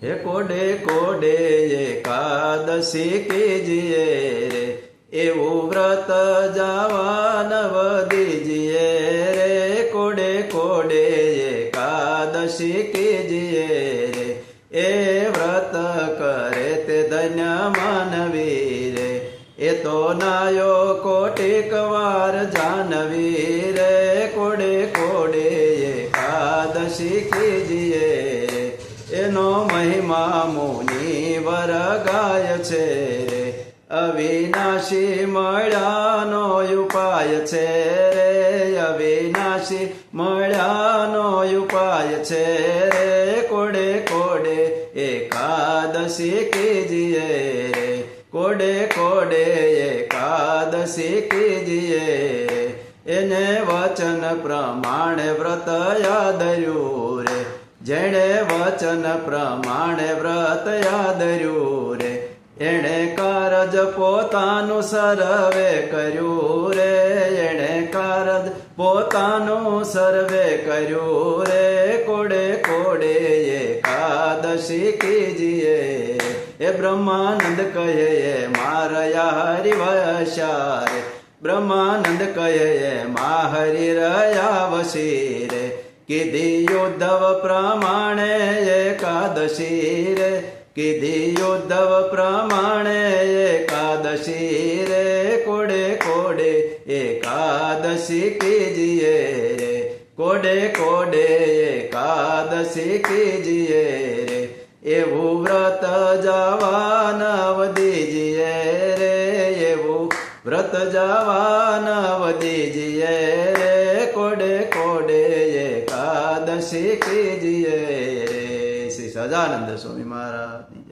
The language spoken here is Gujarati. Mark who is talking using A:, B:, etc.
A: હે કોડે કોડે એકાદશી કીજીએ રે એવું વ્રત જવાન દીજીએ રે કોડે કોડે એકાદશી કીજીએ રે એ વ્રત કરે તે ધન્ય માનવી રે એ તો નાયો કોટિક વાર જાનવી રે કોડે કોડે એકાદશી કીજીએ રે એનો મહિમા મુનિ વર ગાય છે રે. અવિનાશી મળ્યાનો ઉપાય છે રે. અવિનાશી મળ્યાનો ઉપાય છે રે. કોડે કોડે એકાદશી કીજીએ રે. કોડે કોડે એકાદશી કીજીએ એને વચન પ્રમાણે વ્રત યાદર્યું રે. જેણે વચન પ્રમાણે વ્રત યાદર્યું રે, એણે કારજ પોતાનું સર્વે કર્યું રે, એણે કારજ પોતાનું સર્વે કર્યું રે, કોડે કોડે એકાદશી કીજીએ, એ બ્રહ્માનંદ કહે મારયા હરિવશારે બ્રહ્માનંદ કહે મા હરિ રહ્યા વસી રે કીધી ઉદ્ધવ પ્રમાણે એકાદશી રે કીધી ઉદ્ધવ પ્રમાણે એકાદશી રે કોડે કોડે એકાદશી કીજીએ રે કોડે કોડે એકાદશી કીજીએ રે એવું વ્રત જવાન દીજીએ રે એવું વ્રત જવાન દીજીએ રે કોડે કોડે એકાદશી કીજીએ રે શ્રી સજાનંદ સ્વામી મહારાજની